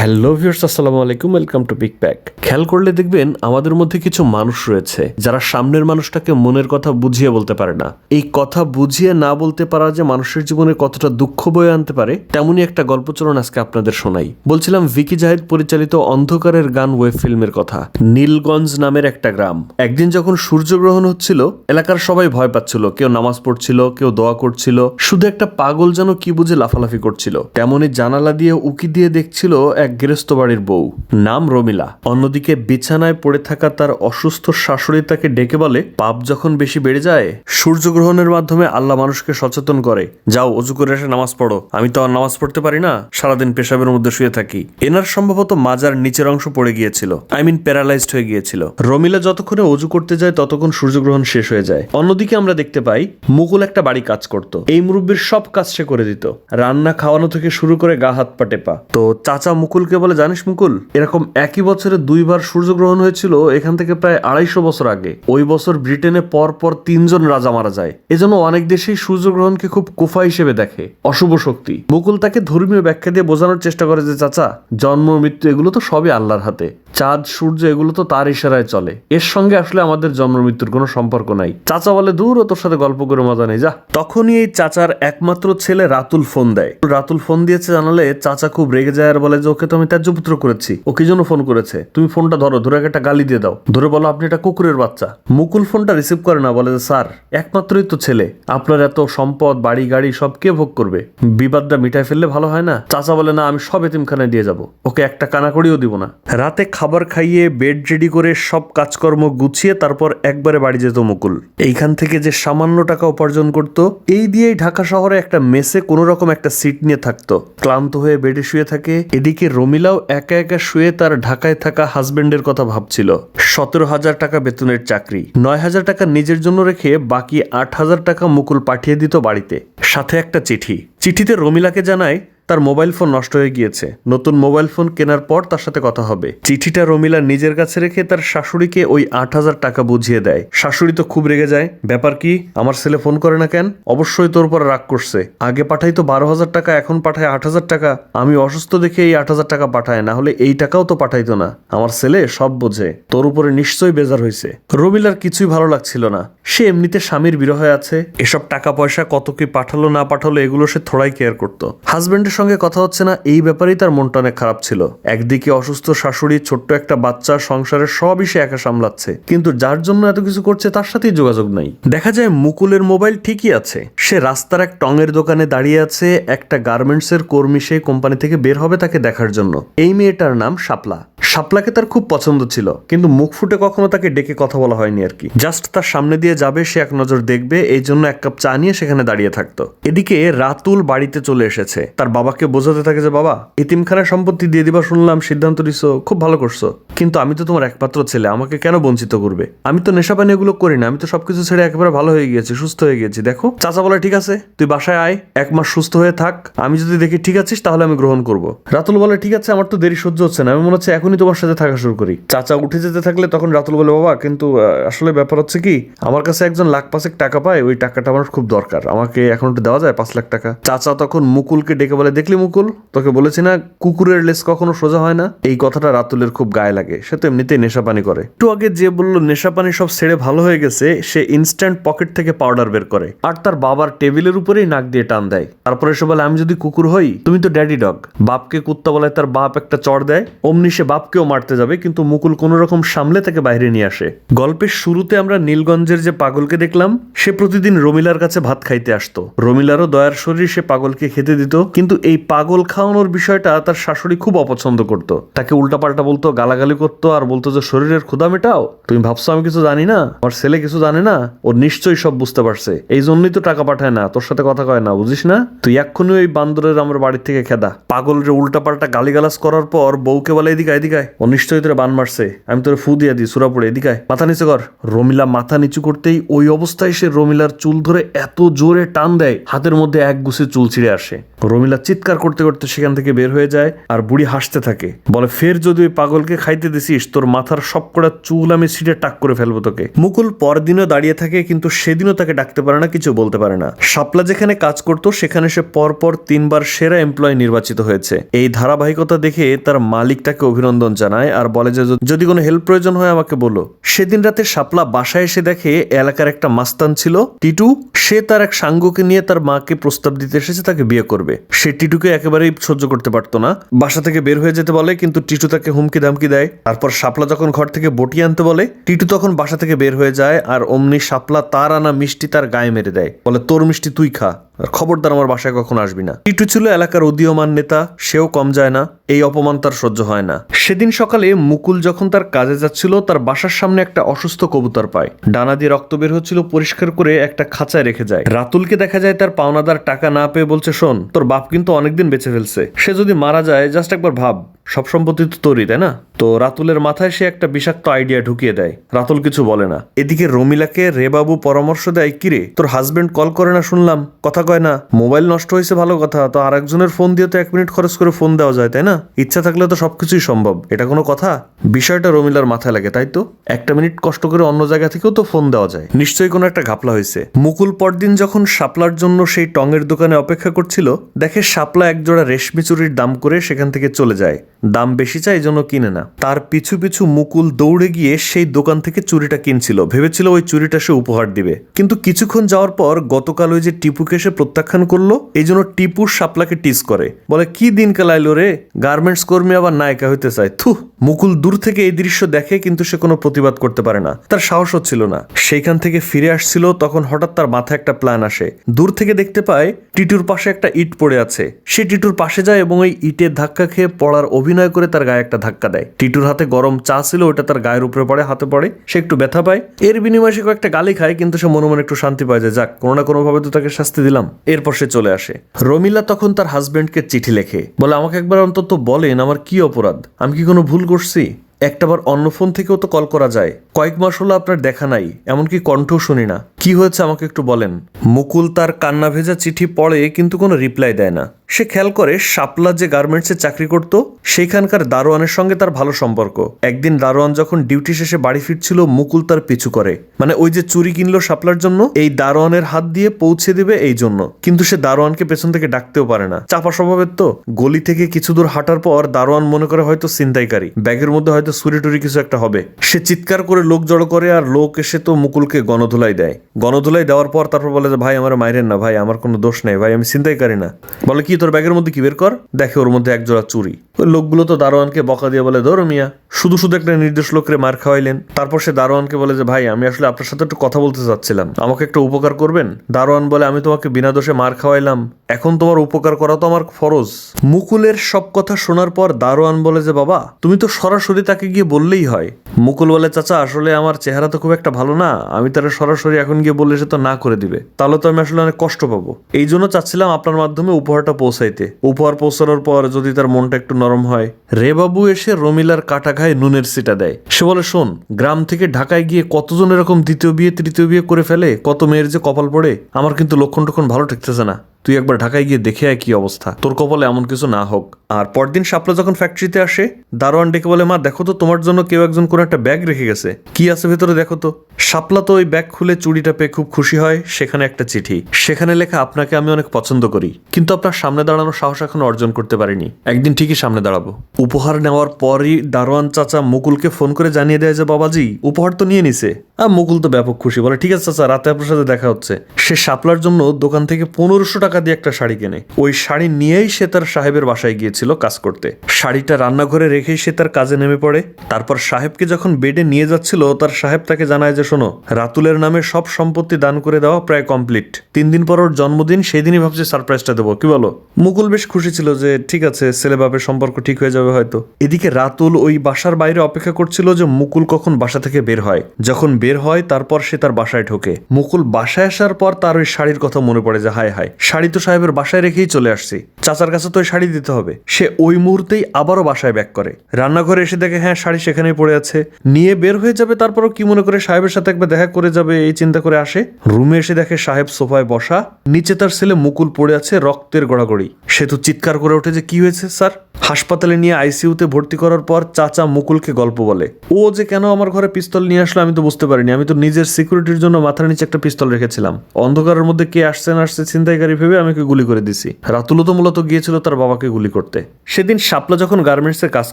Hello viewers আসসালামু আলাইকুম welcome to big pack খেয়াল করলে দেখবেন আমাদের মধ্যে কিছু মানুষ রয়েছে, যারা সামনের মানুষটাকে মনের কথা বুঝিয়ে বলতে পারে না। এই কথা বুঝিয়ে না বলতে পারা যে মানুষের জীবনে কতটা দুঃখ বয়ে আনতে পারে, তেমনই একটা গল্প চলুন আজকে আপনাদের শোনাই। বলছিলাম ভিকি জাহিদ পরিচালিত অন্ধকারের গান ওয়েব ফিল্মের কথা, নীলগঞ্জ নামের একটা গ্রাম। একদিন যখন সূর্যগ্রহণ হচ্ছিল, এলাকার সবাই ভয় পাচ্ছিল, কেউ নামাজ পড়ছিল, কেউ দোয়া করছিল, শুধু একটা পাগল যেন কি বুঝে লাফালাফি করছিল। তেমনই জানালা দিয়ে উকি দিয়ে দেখছিল এক গৃহস্থ বাড়ির বউ। নাম রমিলা। অন্যদিকে বিছানায় পড়ে থাকা তার অসুস্থ শাশুড়ি তাকে ডেকে বলে, পাপ যখন বেশি বেড়ে যায়, সূর্যগ্রহণের মাধ্যমে আল্লাহ মানুষকে সচেতন করে। যাও, অজু করে এসে নামাজ পড়ো। আমি তো আর নামাজ পড়তে পারি না, সারাদিন পেশাবের মধ্যে শুয়ে থাকি। এনার সম্ভবত মাজার নিচের অংশ পড়ে গিয়েছিল। আই মিন প্যারালাইজড হয়ে গিয়েছিল। রমিলা যতক্ষণে অজু করতে যায়, ততক্ষণ সূর্যগ্রহণ শেষ হয়ে যায়। অন্যদিকে আমরা দেখতে পাই মুকুল একটা বাড়ি কাজ করত। এই মুরব্বীর সব কাজ সে করে দিত। রান্না, খাওয়ানো থেকে শুরু করে গা, হাত পা, টেপা। তো চাচা মুকুলকে বলে, জানিস মুকুল, এরকম একই বছরে দুইবার সূর্যগ্রহণ হয়েছিল, এখান থেকে প্রায় আড়াইশো বছর আগে। ওই বছর ব্রিটেনে পর পর তিনজন রাজা মারা যায়। এজন্য অনেক দেশেই সূর্যগ্রহণকে খুব কুফা হিসেবে দেখে। অশুভ শক্তি। মুকুল তাকে ধর্মীয় ব্যাখ্যা দিয়ে বোঝানোর চেষ্টা করে যে, চাচা, জন্ম মৃত্যু এগুলো তো সবই আল্লাহর হাতে। চাঁদ, সূর্য এগুলো তো তার ইশারায় চলে। এর সঙ্গে আসলে আমাদের জন্ম মৃত্যুর কোনো সম্পর্ক নাই। চাচা বলে, দূর ও তোর সাথে গল্প করে মজা নেই, যা। তখনই এই চাচার একমাত্র ছেলে রাতুল ফোন দেয়। রাতুল ফোন দিয়েছে জানালে, চাচা খুব রেগে যায় আর বলে যে, ওকে তো আমি ত্যায্য পুত্র করেছি। ও কি জন্য ফোন করেছে? তুমি ফোনটা ধরো, ধরে একটা গালি দিয়ে দাও। ধরে বলো আপনি একটা কুকুরের বাচ্চা। মুকুল ফোনটা রিসিভ করে না, বলে যে, স্যার, একমাত্রই তো ছেলে। আপনার এত সম্পদ, বাড়ি, গাড়ি, সব কে ভোগ করবে? বিবাদটা মিটাই ফেললে ভালো হয় না? চাচা বলে, না, আমি সব এতিমখানায় দিয়ে যাব। ওকে একটা কানা করিও দিব না। রাতে খাবার খাইয়ে বেড রেডি করে সব কাজকর্ম গুছিয়ে তারপর একবারে বাড়ি যেত মুকুল। এইখান থেকে যে সামান্য টাকা উপার্জন করত, এই দিয়েই ঢাকা শহরে একটা মেসে কোনো রকম একটা সিট নিয়ে থাকতো। ক্লান্ত হয়ে বেডে শুয়ে থাকে। এদিকে রমিলাও একা একা শুয়ে তার ঢাকায় থাকা হাজবেন্ডের কথা ভাবছিল। সতেরো হাজার টাকা বেতনের চাকরি, নয় হাজার টাকা নিজের জন্য রেখে বাকি আট হাজার টাকা মুকুল পাঠিয়ে দিত বাড়িতে। সাথে একটা চিঠি। চিঠিতে রমিলাকে জানায় তার মোবাইল ফোন নষ্ট হয়ে গিয়েছে। নতুন মোবাইল ফোন কেনার পর তার সাথে কথা হবে। চিঠিটা রমিলা নিজের কাছে রেখে তার শাশুড়িকে ওই আট হাজার টাকা বুঝিয়ে দেয়। শাশুড়ি তো খুব রেগে যায়। ব্যাপার কি, আমার ছেলে ফোন করে না কেন? অবশ্যই তোর উপর রাগ করছে। আগে পাঠাই তো বারো হাজার টাকা, এখন পাঠায় আট হাজার টাকা। আমি অসুস্থ দেখে এই আট হাজার টাকা পাঠায়, না হলে এই টাকাও তো পাঠাইতো না। আমার ছেলে সব বোঝে। তোর উপরে নিশ্চয়ই বেজার হয়েছে রমিলার কিছুই ভালো লাগছিল না। সে এমনিতে স্বামীর বিরহে আছে। এসব টাকা পয়সা কত কি পাঠালো না পাঠালো, এগুলো সে থোড়াই কেয়ার করতো। হাজবেন্ডের সঙ্গে কথা হচ্ছে না, এই ব্যাপারেই তার মনটা অনেক খারাপ ছিল। একদিকে অসুস্থ শাশুড়ি, ছোট্ট একটা বাচ্চা, সংসারের সবই সে একা সামলাচ্ছে। কিন্তু যার জন্য এত কিছু করছে, তার সাথেই যোগাযোগ নাই। দেখা যায় মুকুলের মোবাইল ঠিকই আছে। সে রাস্তার এক টঙের দোকানে দাঁড়িয়ে আছে, একটা গার্মেন্টসের কর্মী সেই কোম্পানি থেকে বের হবে তাকে দেখার জন্য। এই মেয়েটার নাম শাপলা। শাপলাকে তার খুব পছন্দ ছিল, কিন্তু মুখ ফুটে কখনো তাকে ডেকে কথা বলা হয়নি আর কি। জাস্ট তার সামনে দিয়ে যাবে, সে এক নজর দেখবে, এই জন্য এক কাপ চা নিয়ে সেখানে দাঁড়িয়ে থাকতো। এদিকে রাতুল বাড়িতে চলে এসেছে। তার বাবাকে বোঝাতে থাকে যে, বাবা, এতিমখানার সম্পত্তি দিয়ে দিবা শুনলাম, সিদ্ধান্ত নিছো খুব ভালো করছ। কিন্তু আমি তো তোমার একমাত্র ছেলে, আমাকে কেন বঞ্চিত করবে? আমি তো নেশা পানি এগুলো করি না, আমি তো সবকিছু ছেড়ে একেবারে ভালো হয়ে গিয়েছি, সুস্থ হয়ে গেছি দেখো, চাচা বলে, ঠিক আছে, তুই বাসায় আয়, এক মাস সুস্থ হয়ে থাক, আমি যদি দেখি ঠিক আছিস, তাহলে আমি গ্রহণ করব। রাতুল বলে, ঠিক আছে, আমার তো দেরি সহ্য হচ্ছে না, আমি মনে হচ্ছে এখনই তোমার সাথে থাকা শুরু করি। চাচা উঠে যেতে থাকলে তখন রাতুল বলে, বাবা, কিন্তু আসলে ব্যাপার হচ্ছে কি, আমার কাছে একজন লাখ পাঁচেক টাকা পায়, ওই টাকাটা আমার খুব দরকার, আমাকে এখন দেওয়া যায় পাঁচ লাখ টাকা? চাচা তখন মুকুলকে ডেকে বলে দেখলি মুকুল? তোকে বলেছি না, কুকুরের লেস কখনো সোজা হয় না? এই কথাটা রাতুলের খুব গায়ে লাগে, সে তো এমনিতেই নেশা পানি করে। একটু আগে যে বলল নেশা পানি সব ছেড়ে ভালো হয়ে গেছে, সে ইনস্ট্যান্ট পকেট থেকে পাউডার বের করে। আর তার বাবার টেবিলের উপরেই নাক দিয়ে টান দেয়। তারপরে সে বলে, আমি যদি কুকুর হই, তুমি তো ড্যাডি ডগ বাপকে কুত্তা বলে তার বাপ একটা চড় দেয়। অমনি সে বাপকেও মারতে যাবে, কিন্তু মুকুল কোনো রকম সামলে তাকে বাইরে নিয়ে আসে। গল্পের শুরুতে আমরা নীলগঞ্জের যে পাগলকে দেখলাম, সে প্রতিদিন রমিলার কাছে ভাত খাইতে আসতো। রমিলারও দয়ার শরীর সে পাগলকে খেতে দিত, কিন্তু এই পাগল খাওয়ানোর বিষয়টা তার শাশুড়ি খুব অপছন্দ করতো। তাকে উল্টাপাল্টা বলতো, গালাগালি করতো আর বলতো যে, শরীরের ক্ষুদা মেটাও? তুমি ভাবছ আমি কিছু জানি না? আমার ছেলে কিছু জানে না? ও নিশ্চয়ই সব বুঝতে পারছে। এই জন্যই তো টাকা পাঠায় না, তোর সাথে কথা কয় না, বুঝিস না? তুই এক্ষুনি ওই বান্দরের আমার বাড়ির থেকে খেদা। পাগল যে উল্টাপাল্টা গালিগালাজ করার পর বউকে বলে, এদিকে এদিকে ও নিশ্চয়ই তোরা বান মারছে। আমি তোর ফু দিয়া দিই, সুরা পড়ে এদিকায় মাথা নিচু কর। রমিলা মাথা নিচু করতেই ওই অবস্থায় সে রমিলার চুল ধরে এত জোরে টান দেয়, হাতের মধ্যে এক গুছে চুল ছিঁড়ে আসে। রমিলা চিৎকার করতে করতে সেখান থেকে বের হয়ে যায় আর বুড়ি হাসতে থাকে। বলে, ফের যদি ওই পাগলকে খাইতে দিছিস, তোর মাথার সব কটা চুল আমি ছিঁড়ে টাক করে ফেলব তোকে। মুকুল পরদিনও দাঁড়িয়ে থাকে, কিন্তু সেদিনও তাকে ডাকতে পারে না, কিছু বলতে পারে না। শাপলা যেখানে কাজ করতো, সেখানে সে পরপর তিনবার সেরা এমপ্লয় নির্বাচিত হয়েছে। এই ধারাবাহিকতা দেখে তার মালিক তাকে অভিনন্দন জানায় আর বলে যে যদি কোনো হেল্প প্রয়োজন হয় আমাকে বলো। সেদিন রাতে শাপলা বাসায় এসে দেখে এলাকার একটা মাস্তান ছিল, টিটু। সে তার এক সাঙ্গকে নিয়ে তার মাকে প্রস্তাব দিতে এসেছে, তাকে বিয়ে করবে। সে টিটুকে একেবারেই সহ্য করতে পারতো না। বাসা থেকে বের হয়ে যেতে বলে, কিন্তু টিটু তাকে হুমকি ধামকি দেয়। তারপর শাপলা যখন ঘর থেকে বটি আনতে বলে, টিটু তখন বাসা থেকে বের হয়ে যায় আর অমনি শাপলা তার আনা মিষ্টি তার গায়ে মেরে দেয়। বলে, তোর মিষ্টি তুই খা। খবরদার আমার বাসায় কখন আসবি না। টিটু ছিল এলাকার উদীয়মান নেতা, সেও কম যায় না, এই অপমান তার সহ্য হয় না। সেদিন সকালে মুকুল যখন তার কাজে যাচ্ছিল, তার বাসার সামনে একটা অসুস্থ কবুতর পায়। ডানা দিয়ে রক্ত বের হচ্ছিল, পরিষ্কার করে একটা খাঁচায় রেখে যায়। রাতুলকে দেখা যায় তার পাওনাদার টাকা না পেয়ে বলছে, শোন, তোর বাপ কিন্তু অনেকদিন বেঁচে ফেলছে। সে যদি মারা যায় জাস্ট একবার ভাব। সব সম্পত্তি তো তোরই, তাই না? তো রাতুলের মাথায় সে একটা বিষাক্ত আইডিয়া ঢুকিয়ে দেয়। রাতুল কিছু বলে না। এদিকে রমিলাকে রেবাবু পরামর্শ দেয়, কিরে, তোর হাজবেন্ড কল করে না শুনলাম। কথা কয় না। মোবাইল নষ্ট হয়েছে, ভালো কথা। তো আর একজনের ফোন দিয়ে তো এক মিনিট খরচ করে ফোন দেওয়া যায়, তাই না? ইচ্ছা থাকলে তো সবকিছুই সম্ভব। এটা কোনো কথা? বিষয়টা রমিলার মাথায় লাগে, তাই তো? একটা মিনিট কষ্ট করে অন্য জায়গা থেকেও তো ফোন দেওয়া যায়। নিশ্চয়ই কোনো একটা ঘাপলা হয়েছে। মুকুল পরদিন যখন শাপলার জন্য সেই টঙের দোকানে অপেক্ষা করছিল, দেখে শাপলা একজোড়া রেশমি চুরির দাম করে সেখান থেকে চলে যায়। দাম বেশি চাই এই জন্য কিনে না। তার পিছু পিছু মুকুল দৌড়ে গিয়ে সেই দোকান থেকে চুরিটা কিনছিল। ভেবেছিল ওই চুরিটা সে উপহার দিবে। কিন্তু কিছুক্ষণ যাওয়ার পর গতকাল ওই যে টিপুকে সে প্রত্যাখ্যান করল, এই জন্য টিপু শাপলাকে টিস করে। বলে, কি দিনকাল আইলো রে? গার্মেন্টস কর্মী আবার নায়িকা হইতে চায়। থু মুকুল দূর থেকে এই দৃশ্য দেখে কিন্তু সে কোনো প্রতিবাদ করতে পারে না। তার সাহস হচ্ছিল না। সেইখান থেকে ফিরে আসছিল, তখন হঠাৎ তার মাথায় একটা প্ল্যান আসে। দূর থেকে দেখতে পায়, টিটুর পাশে একটা ইট পড়ে আছে। সে টিটুর পাশে যায় এবং ওই ইটের ধাক্কা খেয়ে পড়ার অভিনয় করে তার গায়ে একটা ধাক্কা দেয়। টিটুর হাতে গরম চা ছিল ওটা তার গায়ের উপরে পড়ে, হাতে পড়ে। সে একটু ব্যথা পায়। এর বিনিময়ে সে কয়েকটা গালি খায়, কিন্তু সে মনে মনে একটু শান্তি পায় যে, যাক, কোনো না কোনো ভাবে তো তাকে শাস্তি দিলাম। এরপর সে চলে আসে। রমিলা তখন তার হাজবেন্ডকে চিঠি লেখে। বলে, আমাকে একবার অন্তত বলেন, আমার কি অপরাধ? আমি কি কোনো ভুল করছি? একটাবার অন্য ফোন থেকেও তো কল করা যায়। কয়েক মাস হলো আপনার দেখা নাই, এমনকি কণ্ঠও শুনি না। কি হয়েছে আমাকে একটু বলেন? মুকুল তার কান্না ভেজা চিঠি পড়ে, কিন্তু কোনো রিপ্লাই দেয় না। সে খেয়াল করে শাপলা যে গার্মেন্টসে চাকরি করত, সেইখানকার দারোয়ানের সঙ্গে তার ভালো সম্পর্ক। একদিন দারোয়ান যখন ডিউটি শেষে বাড়ি ফিরছিল, মুকুল তার পিছু করে। মানে ওই যে চুরি কিনলো শাপলার জন্য, এই দারোয়ানের হাত দিয়ে পৌঁছে দিবে এই জন্য। কিন্তু সে দারোয়ানকে পেছন থেকে ডাকতেও পারে না। চাপা স্বভাবের তো। গলি থেকে কিছু দূর হাঁটার পর দারোয়ান মনে করে হয়তো ছিনতাইকারী। ব্যাগের মধ্যে হয়তো সুরি টুরি কিছু একটা হবে। সে চিৎকার করে লোক জড়ো করে আর লোক এসে তো মুকুলকে গণধুলাই দেয়। গণধুলাই দেওয়ার পর তারপর বলে যে, ভাই আমার মাইরেন না, ভাই, আমার কোনো দোষ নেই, ভাই, আমি ছিনতাইকারী না। বলে, কি তোর ব্যাগের মধ্যে কি বের কর? দেখে ওর মধ্যে এক জোড়া চুরি। ওই লোকগুলো তো দারোয়ানকে বকা দিয়ে বলে, ধরো মিয়া। শুধু শুধু একটা নির্দেশ লোকরে মার খাওয়াইলেন। তারপর সে দারোয়ানকে বলে যে, ভাই, আমি আসলে আপনার সাথে একটু কথা বলতে চাচ্ছিলাম। আমাকে একটু উপকার করবেন? দারোয়ান বলে, আমি তোমাকে বিনা দোষে মার খাওয়াইলাম। এখন তোমার উপকার করা তো আমার ফরজ। মুকুলের সব কথা শোনার পর দারোয়ান বলে যে, বাবা, তুমি তো সরাসরি তাকে গিয়ে বললেই হয়। মুকুল বলে, চাচা, আসলে আমার চেহারা তো খুব একটা ভালো না। আমি তার সরাসরি এখন গিয়ে বললে সে তো না করে দিবে। তাহলে তো আমি আসলে অনেক কষ্ট পাবো। এই জন্য চাচ্ছিলাম আপনার মাধ্যমে উপহারটা পৌঁছাইতে। উপহার পৌঁছানোর পর যদি তার মনটা একটু নরম হয় রে বাবু এসে রমিলার কাটা খায় নুনের সিটা দেয়। সে বলে, শোন, গ্রাম থেকে ঢাকায় গিয়ে কতজন এরকম দ্বিতীয় বিয়ে, তৃতীয় বিয়ে করে ফেলে, কত মেয়ের যে কপাল পড়ে, আমার কিন্তু লক্ষণ টক্ষণ ভালো ঠেকতেছে না। তুই একবার ঢাকায় গিয়ে দেখে আয় কি অবস্থা। তোর কপালে এমন কিছু না হোক। আর পরদিন শাপলা যখন ফ্যাক্টরিতে আসে, দারোয়ান ডেকে বলে, মা, দেখো তো, তোমার জন্য কেউ একজন কোনো একটা ব্যাগ রেখে গেছে। কি আছে ভেতরে দেখো তো? শাপলা তো ওই ব্যাগ খুলে চুড়িটা পেয়ে খুব খুশি হয়, সেখানে একটা চিঠি। সেখানে লেখা, আপনাকে আমি অনেক পছন্দ করি, কিন্তু আপনার সামনে দাঁড়ানোর সাহস এখন অর্জন করতে পারিনি। একদিন ঠিকই সামনে দাঁড়াবো। উপহার নেওয়ার পরই দারোয়ান চাচা মুকুলকে ফোন করে জানিয়ে দেয় যে, বাবাজি, উপহার তো নিয়ে নিছে। আর মুকুল তো ব্যাপক খুশি, বলে, ঠিক আছে চাচা, রাতে আপনার সাথে দেখা হচ্ছে। সে শাপলার জন্য দোকান থেকে পনেরোশো টাকা দিয়ে একটা শাড়ি কেনে। ওই শাড়ি নিয়েই সে তার সাহেবের বাসায় গিয়েছিল কাজ করতে। শাড়িটা রান্নাঘরে রেখেই সে তার কাজে নেমে পড়ে। তারপর সাহেবকে যখন বেডে নিয়ে যাচ্ছিল, তার সাহেব তাকে জানায় যে, শোনো, রাতুলের নামে সব সম্পত্তি দান করে দেওয়া প্রায় কমপ্লিট। তিন দিন পর ওর জন্মদিন সেই দিনই ভাবছে সারপ্রাইজটা দেবো। কি বলো? মুকুল বেশ খুশি ছিল যে, ঠিক আছে, ছেলে বাপের সম্পর্ক ঠিক হয়ে যাবে হয়তো। এদিকে রাতুল ওই বাসার বাইরে অপেক্ষা করছিল যে, মুকুল কখন বাসা থেকে বের হয়। যখন বের হয়, তারপর সে তার বাসায় ঢোকে। মুকুল বাসায় আসার পর তার ওই শাড়ির কথা মনে পড়ে যে, হায় হায়। শাড়ি তো সাহেবের বাসায় রেখেই চলে আসছি। চাচার কাছে তো ওই শাড়ি দিতে হবে। সে ওই মুহূর্তেই আবারও বাসায় ব্যাক করে। রান্নাঘরে এসে দেখে হ্যাঁ শাড়ি সেখানেই পড়ে আছে। নিয়ে বের হয়ে যাবে, তারপরও কি মনে করে সাহেবের সাথে একবার দেখা করে যাবে, এই চিন্তা করে আসে। রুমে এসে দেখে সাহেব সোফায় বসা। নিচে তার ছেলে মুকুল পড়ে আছে রক্তের গড়াগড়ি। সে তো চিৎকার করে ওঠে যে, কি হয়েছে, স্যার? হাসপাতালে নিয়ে আইসিইউতে ভর্তি করার পর চাচা মুকুলকে গল্প বলে। ও যে কেন আমার ঘরে পিস্তল নিয়ে আসলো আমি তো বুঝতে পারিনি। আমি তো নিজের সিকিউরিটির জন্য মাথার নিচে একটা পিস্তল রেখেছিলাম। অন্ধকারের মধ্যে কে আসছে না আসছে ছিনতাইকারী ভেবে আমাকে গুলি করে দিছি। রাতুলো তো মূলত গিয়েছিল তার বাবাকে গুলি করতে। সেদিন শাপলা যখন গার্মেন্টসে কাজ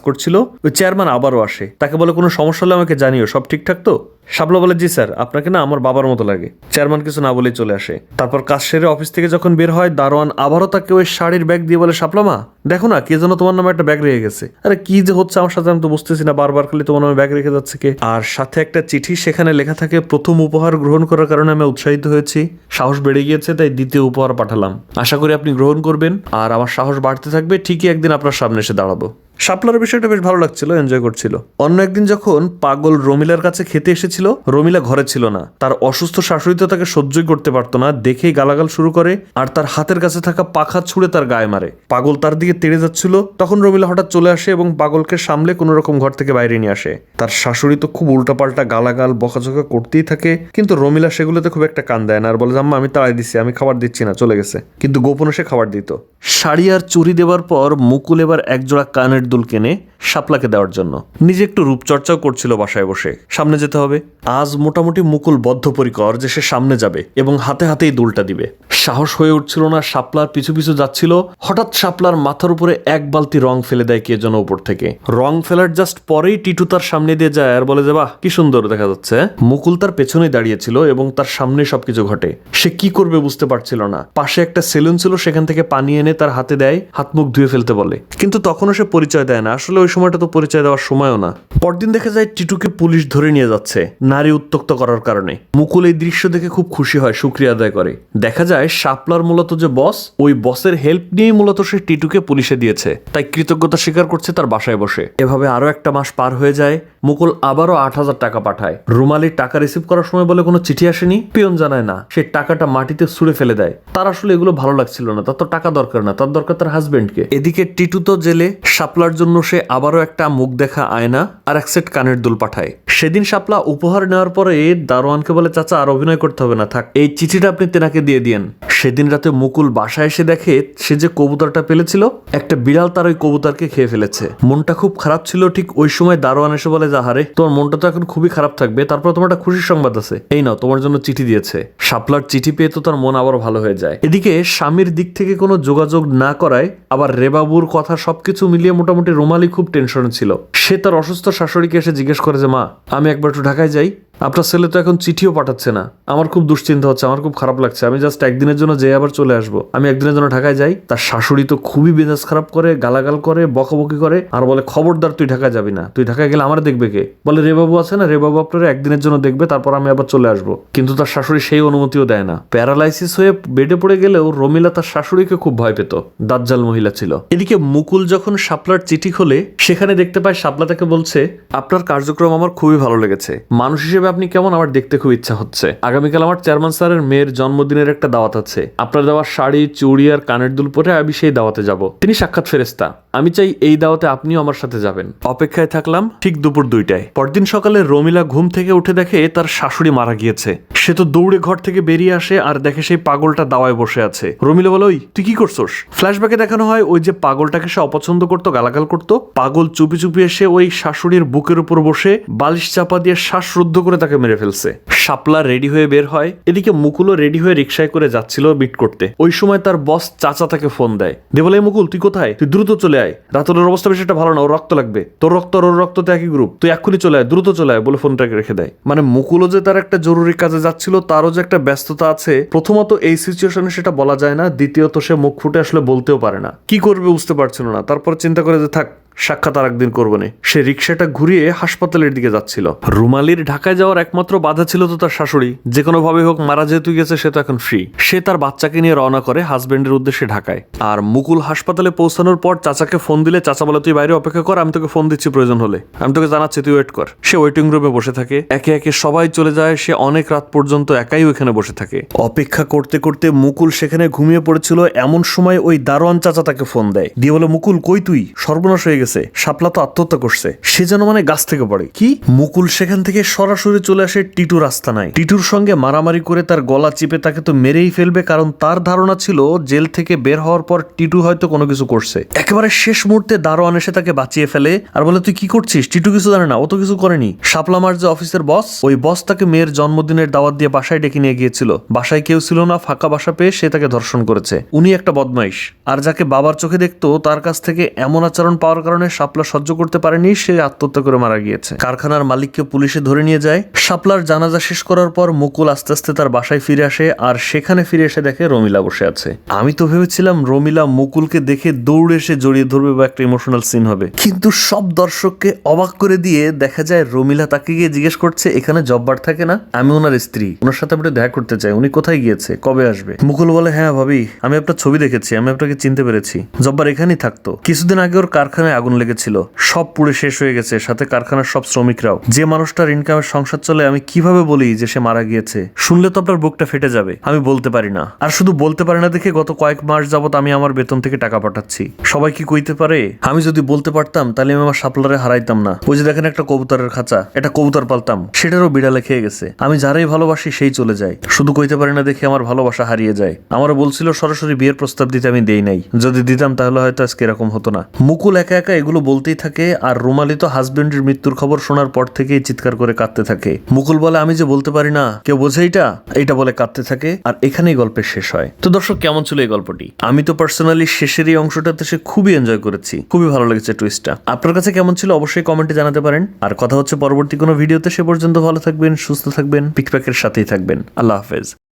করছিল, ওই চেয়ারম্যান আবারও আসে। তাকে বলে, কোনো সমস্যা হলে আমাকে জানিও, সব ঠিকঠাক তো? শাপলা বলে, জি স্যার, আপনাকে না আমার বাবার মতো লাগে। চেয়ারম্যান কিছু না বলেই চলে আসে। তারপর কাজ সেরে অফিস থেকে যখন বের হয়, দারোয়ান আবারও তাকে ওই শাড়ির ব্যাগ দিয়ে বলে শাপলা মা, দেখো না, কে যেন তোমার নামে একটা ব্যাগ রেখে গেছে। আরে, কি যে হচ্ছে আমার সাথে আমি তো বুঝতেছি না, বারবার খালি তোমার নামে ব্যাগ রেখে যাচ্ছে কে? আর সাথে একটা চিঠি, সেখানে লেখা থাকে, প্রথম উপহার গ্রহণ করার কারণে আমি উৎসাহিত হয়েছি। সাহস বেড়ে গিয়েছে, তাই দ্বিতীয় উপহার পাঠালাম। আশা করি আপনি গ্রহণ করবেন, আর আমার সাহস বাড়তে থাকবে, ঠিকই একদিন আপনার সামনে এসে দাঁড়াবো। শাপলার বিষয়টা বেশ ভালো লাগছিল এনজয় করছিল। অন্য একদিন যখন পাগল রমিলার কাছে খেতে এসেছিল, রমিলা ঘরে ছিল না। তার অসুস্থ শাশুড়ি তো তাকে সহ্যই করতে পারতো না, দেখেই গালাগাল শুরু করে আর তার হাতের কাছে থাকা পাখা ছুঁড়ে তার গায়ে মারে। পাগল তার দিকে তেড়ে যাচ্ছিল, তখন রমিলা হঠাৎ চলে আসে এবং পাগলকে সামলে কোনো রকম ঘর থেকে বাইরে নিয়ে আসে। তার শাশুড়ি তো খুব উল্টাপাল্টা গালাগাল, বকাঝকা করতেই থাকে, কিন্তু রমিলা সেগুলোতে খুব একটা কান দেয় না আর বলে আম্মা, আমি তাড়াই দিচ্ছি আমি খাবার দিচ্ছি না, চলে গেছে। কিন্তু গোপনে সে খাবার দিত। শাড়ি আর চুরি দেওয়ার পর মুকুল এবার একজোড়া কানের দুল কেনে শাপলাকে দেওয়ার জন্য। নিজে একটু রূপচর্চাও করছিল বাসায় বসে। সামনে যেতে হবে। আজ মোটামুটি মুকুল বদ্ধপরিকর যে সে সামনে যাবে এবং হাতে হাতেই দুলটা দিবে। সাহস হয়ে উঠছিল না শাপলার পিছু পিছু যাচ্ছিল। হঠাৎ শাপলার মাথার উপরে এক বালতি রং ফেলে দেয় কে যেন উপর থেকে। রং ফেলার জাস্ট পরেই টিটু তার সামনে দিয়ে যায় আর বলে যে, বাহ, কি সুন্দর দেখা যাচ্ছে। মুকুল তার পেছনেই দাঁড়িয়েছিল এবং তার সামনে সবকিছু ঘটে। সে কি করবে বুঝতে পারছিল না। পাশে একটা সেলুন ছিল, সেখান থেকে পানি এনে তার হাতে দেয়, হাত মুখ ধুয়ে ফেলতে বলে। কিন্তু তখনও সে পরিচয় দেয় না। আসলে ওই সময়টা তো পরিচয় দেওয়ার সময়ও না। পরদিন দেখা যায় টিটুকে পুলিশ ধরে নিয়ে যাচ্ছে, নারী উত্তক্ত করার কারণে। মুকুল এই দৃশ্য দেখে খুব খুশি হয়, শুক্রিয়া আদায় করে। দেখা যায় শাপলার মূলত যে বস, ওই বসের হেল্প নিয়েই মূলত সে টিটুকে পুলিশে দিয়েছে। তাই কৃতজ্ঞতা স্বীকার করছে তার বাসায় বসে। এভাবে আরও একটা মাস পার হয়ে যায়, মুকুল আবারও আট হাজার টাকা পাঠায়। রুমালির টাকা রিসিভ করার সময় বলে কোনো চিঠি আসেনি, পিয়ন জানায় না, সে টাকাটা মাটিতে ছুঁড়ে ফেলে দেয়। তার আসলে এগুলো ভালো লাগছিল না, তার তো টাকা দরকার না, তার দরকার তার হাজবেন্ডকে এদিকে টিটু তো জেলে, শাপলার জন্য সে আবারও একটা মুখ দেখা আয়না আর এক সেট কানের দুল পাঠায়। সেদিন শাপলা উপহার নেওয়ার পরে দারোয়ানকে বলে, চাচা, আর অভিনয় করতে হবে না, থাক। এই চিঠিটা আপনি তেনাকে দিয়ে দিয়েন। সেদিন রাতে মুকুল বাসায় এসে দেখে সে যে কবুতরটা পেলেছিল, একটা বিড়াল তার ওই কবুতরকে খেয়ে ফেলেছে। মনটা খুব খারাপ ছিল, ঠিক ওই সময় দারোয়ান এসে বলে যাহারে তোমার মনটা তো এখন খুবই খারাপ থাকবে, তারপর তোমার একটা খুশির সংবাদ আছে। এই নাও, তোমার জন্য চিঠি দিয়েছে। শাপলার চিঠি পেয়ে তো তার মন আবার ভালো হয়ে যায়। এদিকে স্বামীর দিক থেকে কোনো যোগাযোগ না করায় আবার রেবাবুর কথা সবকিছু মিলিয়ে মোটামুটি রুমালি খুব টেনশনে ছিল। সে তার অসুস্থ শাশুড়িকে এসে জিজ্ঞেস করে যে, মা, আমি একবার একটু ঢাকায় যাই। আপনার ছেলে তো এখন চিঠিও পাঠাচ্ছে না। আমার খুব দুশ্চিন্তা হচ্ছে, আমার খুব খারাপ লাগছে। আমি জাস্ট একদিনের জন্য যেয়ে আবার চলে আসব। আমি একদিনের জন্য ঢাকায় যাই, তার শাশুড়ি তো খুবই মেজাজ খারাপ করে, গালাগাল করে, বকাবকি করে, আর বলে, খবরদার, তুই ঢাকায় যাবি না। তুই ঢাকায় গেলে আমার দেখবে কে? বলে, রে বাবু আছে না? রে বাবু আপনারা একদিনের জন্য দেখবে, তারপর আমি আবার চলে আসব। কিন্তু তার শাশুড়ি সেই অনুমতিও দেয় না। প্যারালাইসিস হয়ে বেডে পড়ে গেলেও রমিলা তার শাশুড়িকে খুব ভয় পেত। দাজ্জাল মহিলা ছিল। এদিকে মুকুল যখন শাপলার চিঠি খোলে, সেখানে দেখতে পায়, শাপলা তাকে বলছে, আপনার কার্যক্রম আমার খুবই ভালো লেগেছে। মানুষ হিসেবে আপনি কেমন আমার দেখতে খুব ইচ্ছা হচ্ছে? আগামীকাল আমার চেয়ারম্যান স্যারের মেয়ের জন্মদিনের একটা দাওয়াত আছে। আপনার দেওয়া শাড়ি, চুড়ি আর কানের দুল পরে আমি সেই দাওয়াতে যাব। তিনি সাক্ষাৎ ফেরেস্তা আমি চাই এই দাওয়াতে আপনিও আমার সাথে যাবেন। অপেক্ষায় থাকলাম ঠিক দুপুর দুইটায়। পরদিন সকালে রমিলা ঘুম থেকে উঠে দেখে তার শাশুড়ি মারা গিয়েছে। সে তো দৌড়ে ঘর থেকে বেরিয়ে আসে আর দেখে সেই পাগলটা দাওয়ায় বসে আছে। রমিলা বলো তুই কি করছোস? ফ্ল্যাশব্যাকে দেখানো হয়, ওই যে পাগলটাকে সে অপছন্দ করতো, গালাগাল করতো। পাগল চুপি চুপি এসে ওই শাশুড়ির বুকের উপর বসে বালিশ চাপা দিয়ে শ্বাস শ্বাসরুদ্ধ করে তাকে মেরে ফেলছে। শাপলা রেডি হয়ে বের হয়। এদিকে মুকুলও রেডি হয়ে রিক্সায় করে যাচ্ছিল বিট করতে। ওই সময় তার বস চাচা তাকে ফোন দেয়। দে বলে মুকুল, তুই কোথায়? তুই দ্রুত চলে আয়। রাতুলের অবস্থা বেশি ভালো না, ওর রক্ত লাগবে। তোর রক্ত ওর রক্ত তো একই গ্রুপ তুই এক্ষুনি চলে আয়, দ্রুত চলে আয়, বলে ফোনটাকে রেখে দেয়। মানে মুকুলও যে তার একটা জরুরি কাজে যাচ্ছিল, তারও যে একটা ব্যস্ততা আছে, প্রথমত এই সিচুয়েশনে সেটা বলা যায় না। দ্বিতীয়ত সে মুখ ফুটে আসলে বলতেও পারে না। কি করবে বুঝতে পারছিল না। তারপর চিন্তা করে যে, থাক সাক্ষাৎ আর একদিন করব না। সে রিক্সাটা ঘুরিয়ে হাসপাতালের দিকে যাচ্ছিল। রুমালির ঢাকায় যাওয়ার একমাত্র বাধা ছিল তো তার শাশুড়ি। যে কোনো ভাবে হোক, মারা যেহেতু গেছে, সে তো এখন ফ্রি সে তার বাচ্চাকে নিয়ে রওনা করে হাজবেন্ডের উদ্দেশ্যে ঢাকায়। আর মুকুল হাসপাতালে পৌঁছানোর পর চাচাকে ফোন দিলে, চাচা, বলে, তুই বাইরে অপেক্ষা কর, আমি তোকে ফোন দিচ্ছি প্রয়োজন হলে। আমি তোকে জানাচ্ছি, তুই ওয়েট কর। সে ওয়েটিং রুমে বসে থাকে। একে একে সবাই চলে যায়, সে অনেক রাত পর্যন্ত একাই ওখানে বসে থাকে। অপেক্ষা করতে করতে মুকুল সেখানে ঘুমিয়ে পড়েছিল। এমন সময় ওই দারোয়ান চাচা তাকে ফোন দেয়। দিয়ে বলে, মুকুল, কই তুই? সর্বনাশ হয়ে গেছে। শাপলা তো আত্মহত্যা করছে, সে যেন মানে গাছ থেকে পড়ে। কি? মুকুল সেখান থেকে সরাসরি চলে আসে টিটু রাস্তা নাই টিটুর সঙ্গে মারামারি করে তার গলা চিপে তাকে তো মেরেই ফেলবে, কারণ তার ধারণা ছিল জেল থেকে বের হওয়ার পর টিটু হয়তো কোনো কিছু করছে। একেবারে শেষ মুহূর্তে দারোয়ান এসে তাকে বাঁচিয়ে ফেলে, আর বলে, তুই কি করছিস? টিটু কিছু জানে না, ও তো কিছু করেনি। শাপলামার যে অফিসের বস, ওই বস তাকে মেয়ের জন্মদিনের দাওয়াত দিয়ে বাসায় ডেকে নিয়ে গিয়েছিল। বাসায় কেউ ছিল না, ফাঁকা বাসা পেয়ে সে তাকে ধর্ষণ করেছে। উনি একটা বদমাইশ। আর যাকে বাবার চোখে দেখতো, তার কাছ থেকে এমন আচরণ পাওয়ার কারণে শাপলা সহ্য করতে পারেনি, সে আত্মহত্যা করে মারা গিয়েছে। কারখানার মালিককে পুলিশে ধরে নিয়ে যায়। শাপলার জানাজা শেষ করার পর মুকুল আস্তে আস্তে তার বাসায় ফিরে আসে আর সেখানে ফিরে এসে দেখে রমিলা বসে আছে। আমি তো ভেবেছিলাম রমিলা মুকুলকে দেখে দৌড়ে এসে জড়িয়ে ধরবে বা একটা ইমোশনাল সিন হবে। কিন্তু সব দর্শককে অবাক করে দিয়ে দেখা যায় রমিলা তাকে গিয়ে জিজ্ঞেস করছে, এখানে জব্বার থাকে না? আমি ওনার স্ত্রী। ওনার সাথে আপনি দেখা করতে চাই। উনি কোথায় গিয়েছে? কবে আসবে? মুকুল বলে হ্যাঁ ভাবি, আমি আপনার ছবি দেখেছি, আমি আপনাকে চিনতে পেরেছি। জব্বার এখানেই থাকতো। কিছুদিন আগে ওর কারখানায় আগুন লেগেছিল। সব পুড়ে শেষ হয়ে গেছে, সাথে কারখানার সব শ্রমিকরাও। যে মানুষটার ইনকামের সংসার চলে, আমি কীভাবে বলি যে সে মারা গিয়েছে? শুনলে তো আপনার বুকটা ফেটে যাবে। আমি বলতে পারি না। আর শুধু বলতে পারি না দেখে গত কয়েক মাস যাবত আমি আমার বেতন থেকে টাকা পাঠাচ্ছি। সবাই কি কইতে পারে? আমি যদি বলতে পারতাম, তাহলে আমি আমার সাপলারে হারাইতাম না। ওই যে দেখেন একটা কবুতরের খাঁচা, এটা কবুতর পালতাম। সেটারও বিড়ালে খেয়ে গেছে। আমি যারাই ভালোবাসি, সেই চলে যায়। শুধু কইতে পারি না দেখে আমার ভালোবাসা হারিয়ে যায়। আমারও বলছিল, সরাসরি বিয়ের প্রস্তাব দিতে আমি দেই নাই। যদি দিতাম, তাহলে হয়তো আজকে এরকম হতো না। মুকুল একা একা এগুলো বলতেই থাকে, আর রুমালি তো হাজবেন্ডের মৃত্যুর খবর শোনার পর থেকেই চিৎকার করে কাঁদতে থাকে। মুকুল বলে, আমি যে বলতে পারি না, কেউ বোঝে এটা এইটা বলে কাঁদতে থাকে, আর এখানেই গল্পের শেষ হয়। তো দর্শক, কেমন ছিল এই গল্পটি? আমি তো পার্সোনালি শেষের এই অংশটাতে সে খুবই এনজয় করেছি। খুবই ভালো লেগেছে টুইস্টটা আপনার কাছে কেমন ছিল? অবশ্যই কমেন্টে জানাতে পারেন। আর কথা হচ্ছে পরবর্তী কোনো ভিডিওতে সে পর্যন্ত ভালো থাকবেন, সুস্থ থাকবেন পিকপ্যাকের সাথেই থাকবেন। আল্লাহ হাফেজ।